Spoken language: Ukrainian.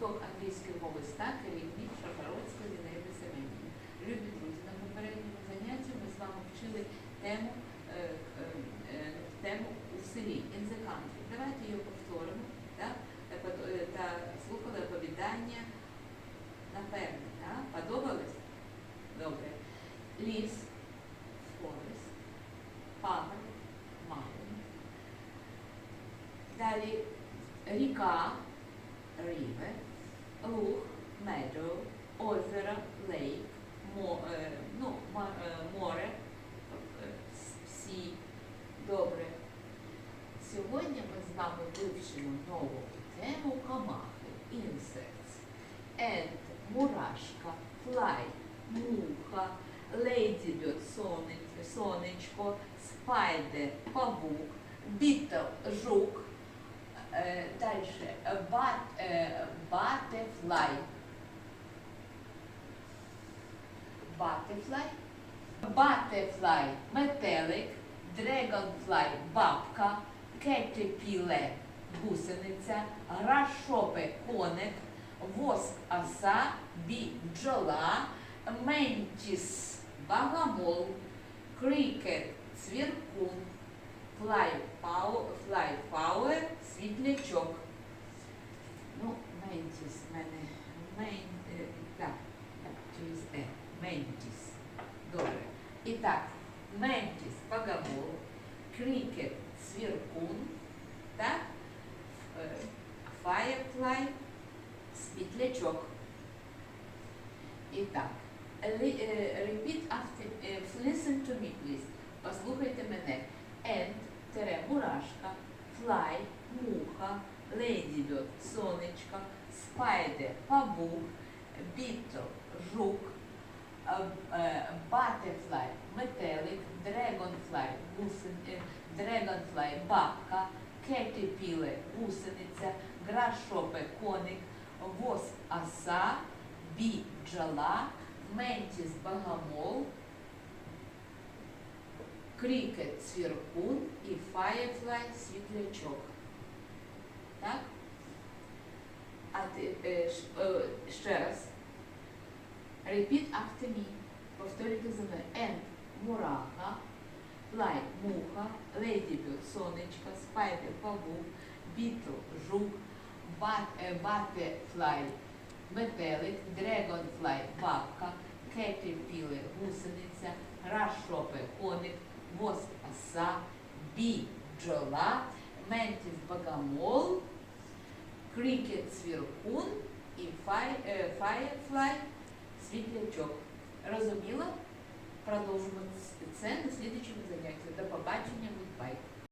гурток англійської мови ста керівник Шапароцька Зінаїда Семенівна. Любі друзі, на попередньому занятті ми з вами вчили тему, е, е, е, тему у селі in the country. Давайте її повторимо так? та, под- е, та слухали оповідання напевне. Так? Подобалось? Добре. Ліс, forest, пагорб, mountain. Далі ріка, river, озеро, мо, е, ну, е, море, е, с- sea. Добре. Сьогодні ми з вами вивчимо нову тему комахи, insects. And мурашка, fly, муха, ladybird, сонечко, spider, павук, beetle, жук, Е, Дальше. Бат, е, Butterfly. Butterfly. Метелик. Dragonfly. Бабка. Caterpillar. Гусениця. Грашопе. Коник. Воск. Оса. Бі. Бджола. Ментіс. Багамол. Крикет. Цвіркун. Power, світлячок. Ну, ментіс мене. Мен, е, так, так, через Е. Ментіс. Добре. І так, ментіс, пагамол, крикет, цвіркун, так, е, світлячок. І так, е, repeat after, е, listen to me, please. Послухайте мене. And, тере, мурашка, fly, муха, ladybird, сонечко, spider, павук, beetle, жук, butterfly, метелик, dragonfly, гусен, е, dragonfly, бабка, caterpillar, гусениця, grasshopper, коник, воск, оса, бі, бджола, ментіс, багамол, крикет, цвіркун і фаєфлай, світлячок. Так? А ти, е, е, ще раз. Repeat after me. Повторюйте за мною. And мураха, fly – муха, ladybird – сонечко, spider – павук, beetle – жук, е, butterfly – метелик, dragonfly – бабка, caterpillar – гусениця, grasshopper – коник, воск – оса, бі – бджола, ментіс – богомол, крикет – цвіркун і е, firefly – світлячок. Розуміло? Продовжимо це на слідчому. До побачення, goodbye.